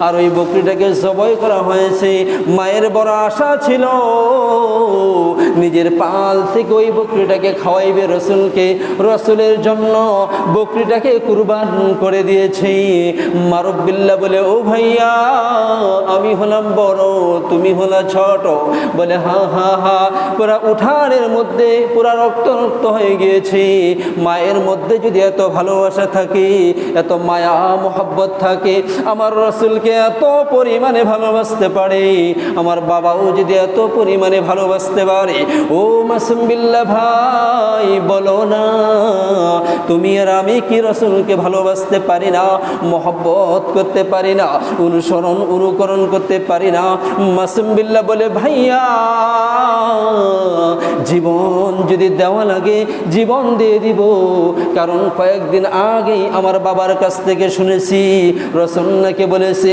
আর ওই বকরিটাকে জবাই করা হয়েছে। মায়ের বড় আশা ছিল, নিজের পাল থেকে ওই বকরিটাকে খাওয়াইবে রসুলকে। রসুলের জন্য বকরিটাকে কুরবান করে দিয়েছে। মারব্বিল্লা বলে, ও ভাইয়া, আমি হলাম বড়, তুমি হলা ছোট। বলে, হা হা হা। পুরা উঠানের মধ্যে পুরা রক্ত রক্ত হয়ে গিয়েছে। মায়ের মধ্যে যদি এত ভালোবাসা থাকে, এত মায়া, মোহাব্বত থাকে, আমার রসুলকে এত পরিমাণে ভালোবাসতে পারে, আমার বাবাও যদি এত পরিমাণে ভালোবাসতে পারে, ও মাসুমবিল্লা ভাই, বলো না, তুমি আর আমি কি রসুলকে ভালোবাসতে পারি না, মহব্বত করতে পারি না, অনুসরণ, অনুকরণ করতে পারি না? মাসুমবিল্লা বলে, ভাইয়া, জীবন যদি দেওয়া লাগে, জীবন দিয়ে দিব। কারণ কয়েকদিন আগেই আমার বাবার কাছ থেকে শুনেছি রসন্নাকে বলেছে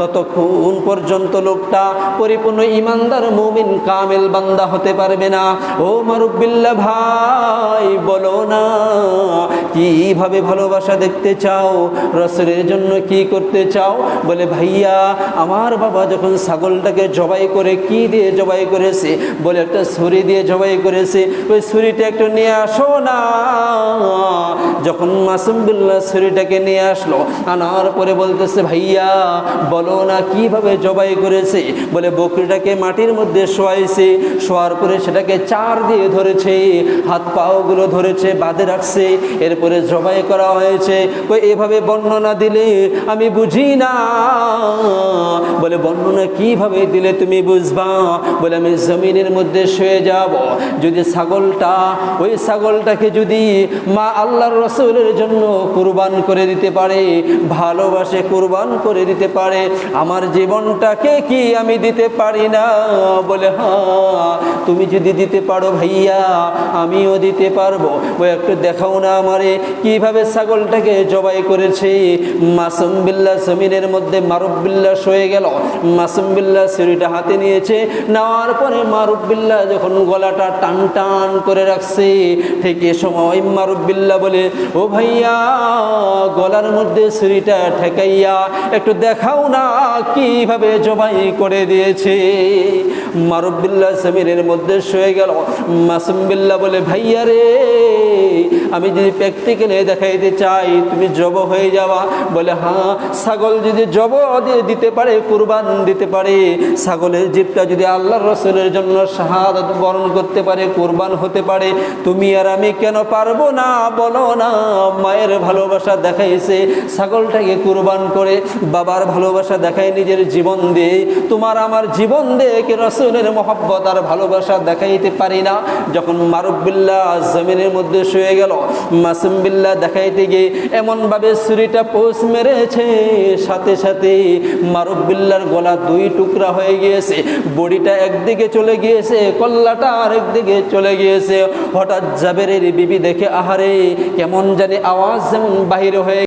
ততক্ষণ পর্যন্ত লোকটা পরিপূর্ণ ইমানদার মুমিন, কামেল বান্দা হতে পারবে না। ও মারুবিল্লা ভাই, বলো না, কীভাবে ভালোবাসা দেখতে চাও? রসুলের জন্য কি করতে চাও? বলে, ভাইয়া, আমার বাবা যখন ছাগলটাকে জবাই করে, কি দিয়ে জবাই করেছে? বলে, একটা ছুরি দিয়ে জবাই করেছে। ওই ছুরিটা একটু নিয়ে আসো না। যখন মাসুমবিল্লা ছুরিটাকে নিয়ে আসলো, আনার পরে বলতেছে, ভাইয়া, বলো না কীভাবে জবাই করেছে? বলে বকরিটাকে মাটির মধ্যে শোয়াইছে। শোয়ার পরে সেটাকে চার দিয়ে ধরেছে, হাত পাওগুলো ধরেছে, বাঁধে রাখছে। এরপরে জবাই করা হয়েছে। কই, এভাবে বর্ণনা দিলে আমি বুঝি না। বলে, বর্ণনা কীভাবে দিলে তুমি বুঝবা? বলে, আমি জমিনের মধ্যে শুয়ে যাব। যদি ছাগলটা, ওই ছাগলটাকে যদি মা আল্লাহর রসুলের জন্য কুরবান করে দিতে পারে, ভালোবাসে কুরবান করে দিতে পারে আমার জীবনটাকে কি আমি দিতে পারি না? বলে হ্যাঁ তুমি যদি দিতে পারো ভাইয়া, আমিও দিতে পারব। ওই একটু দেখাও না আমারে, কীভাবে ছাগলটাকে জবাই করেছে? মাসুম বিল্লা জমিনের মধ্যে মারুবিল্লা শুয়ে গেল। মাসুম বিল্লা সিঁড়িটা হাতে নিয়েছে। নেওয়ার পরে মারুবিল্লা যখন গলাটা টান টান করে রাখছে, ঠিক এ সময় মারুবিল্লা বলে, ও ভাইয়া, গলার মধ্যে সিঁড়িটা ঠেকাইয়া একটু দেখাও না কীভাবে জবাই করে দিয়েছে? মারুবিল্লা জমিনের মধ্যে শুয়ে গেল। মাসুম বিল্লা বলে, ভাইয়া রে, আমি যদি প্র্যাকটিক্যালে দেখাইতে চাই, তুমি জব হয়ে যাওয়া বলে হ্যাঁ ছাগল যদি জব দিয়ে দিতে পারে, কুরবান দিতে পারে, ছাগলের জীবটা যদি আল্লাহর রসুলের জন্য শাহাদত বরণ করতে পারে, কুরবান হতে পারে, তুমি আর আমি কেন পারব না? বলো না, মায়ের ভালোবাসা দেখাইছে, ছাগলটাকে কুরবান করে, বাবার ভালোবাসা দেখায় নিজের জীবন দিয়ে তোমার আমার জীবন দিয়ে কি রসুলের মহব্বত আর ভালোবাসা দেখাইতে পারি না। যখন মারুবিল্লা জমিনের মধ্যে শুয়ে গেল, মাসুমবিল্লা দেখাইতে গিয়ে এমনভাবে ছুরিটা পোষ মেরেছে। সাথে সাথে মারুবিল্লার গলা দুই টুকরা হয়ে গিয়েছে, বডিটা একদিকে চলে গিয়েছে, কল্লাটা আরেকদিকে চলে গিয়েছে। হঠাৎ জাবেরের বিবি দেখে, আহারে, কেমন জানি আওয়াজ যেমন বাহির হয়ে